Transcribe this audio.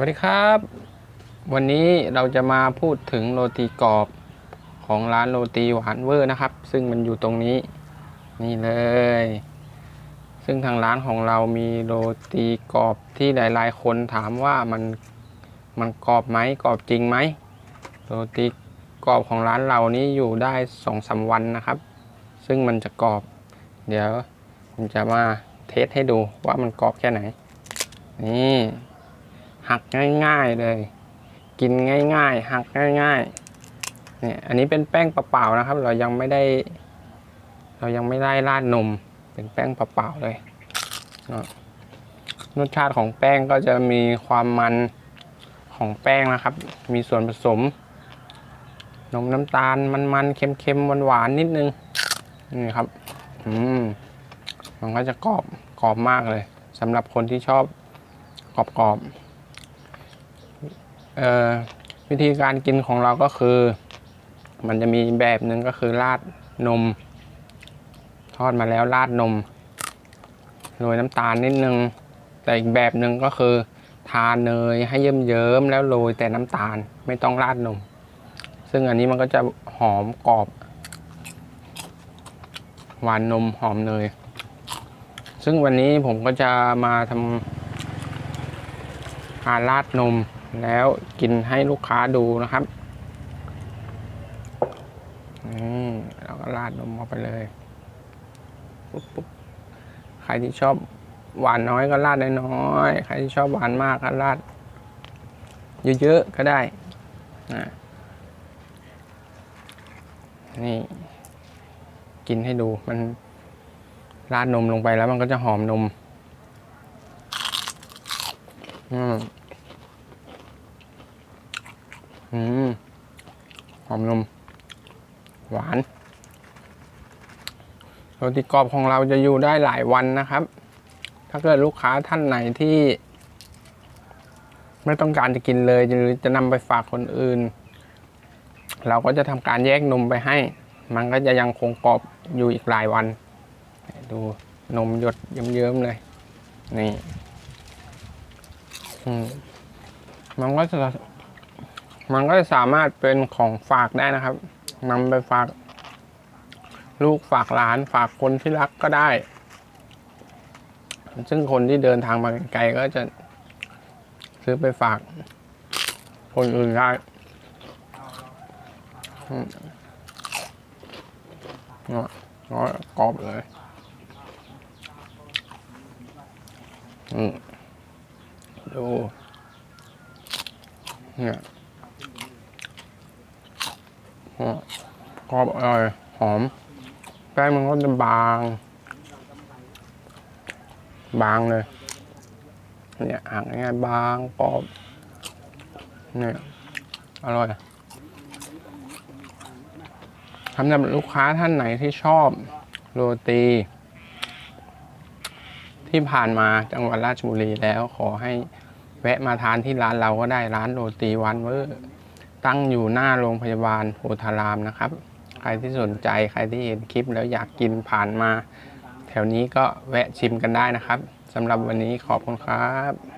วัสดีครับ วันนี้เราจะมาพูดถึงโรตีกรอบของร้านโรตีหวานเวอร์นะครับ ซึ่งมันอยู่ตรงนี้นี่เลย ซึ่งทางร้านของเรามีโรตีกรอบที่หลาย ๆ คนถามว่ามันมันกรอบไหมกรอบจริงไหมโรตีกรอบของร้านเรานี้อยู่ได้สองสามวันนะครับ ซึ่งมันจะกรอบ เดี๋ยวผมจะมาเทสให้ดูว่ามันกรอบแค่ไหนนี่ หักง่ายๆเลย กินง่ายๆ หักง่ายๆเนี่ยอันนี้เป็นแป้งเปล่าๆนะครับ เรายังไม่ได้ เรายังไม่ได้ราดนมเป็นแป้งเปล่าๆเลยรสชาติของแป้งก็จะมีความมันของแป้งนะครับ มีส่วนผสม นมน้ำตาลมันๆเค็มๆหวานๆนิดนึงนี่ครับอืมมันก็จะกรอบกรอบมากเลยสำหรับคนที่ชอบกรอบๆ วิธีการกินของเราก็คือ มันจะมีแบบหนึ่งก็คือราดนม ทอดมาแล้วราดนมโรยน้ำตาลนิดนึง แต่อีกแบบหนึ่งก็คือ ทานเนยให้เยิ้มๆแล้วโรยแต่น้ำตาลไม่ต้องราดนม ซึ่งอันนี้มันก็จะหอมกรอบ หวานนมหอมเนย ซึ่งวันนี้ผมก็จะมาทำการราดนม แล้วกินให้ลูกค้าดูนะครับอืมแล้วก็ราดนมเข้าไปเลยปุ๊บปุ๊บใครที่ชอบหวานน้อยก็ราดน้อยๆใครที่ชอบหวานมากก็ราดเยอะๆก็ได้นะนี่ กินให้ดูมันราดนมลงไปแล้วมันก็จะหอมนม อืม อืมหอมนม หวานโรตีกรอบของเราจะอยู่ได้หลายวันนะครับ ถ้าเกิดลูกค้าท่านไหนที่ ไม่ต้องการจะกินเลยหรือจะนำไปฝากคนอื่น เราก็จะทำการแยกนมไปให้ มันก็จะยังคงกรอบอยู่อีกหลายวัน ดูนมหยดเยิ้มๆเลย นี่มันก็จะ มันก็จะสามารถเป็นของฝากได้นะครับนำไปฝาก ลูกฝากหลานฝากคนที่รักก็ได้ ซึ่งคนที่เดินทางมาไกลก็จะซื้อไปฝากคนอื่นได้เนาะเนาะกรอบเลยอืมดูเนี่ย กรอบอร่อยหอม แป้งมันก็จะบาง บางเลย เนี่ยหักง่ายๆบางกรอบ เนี่ย อร่อยสำหรับลูกค้าท่านไหนที่ชอบโรตี ที่ผ่านมาจังหวัดราชบุรีแล้วขอให้แวะมาทานที่ร้านเราก็ได้ร้านโรตีวันเวอร์ ตั้งอยู่หน้าโรงพยาบาลโพธารามนะครับ ใครที่สนใจใครที่เห็นคลิปแล้วอยากกินผ่านมา แถวนี้ก็แวะชิมกันได้นะครับสำหรับวันนี้ขอบคุณครับ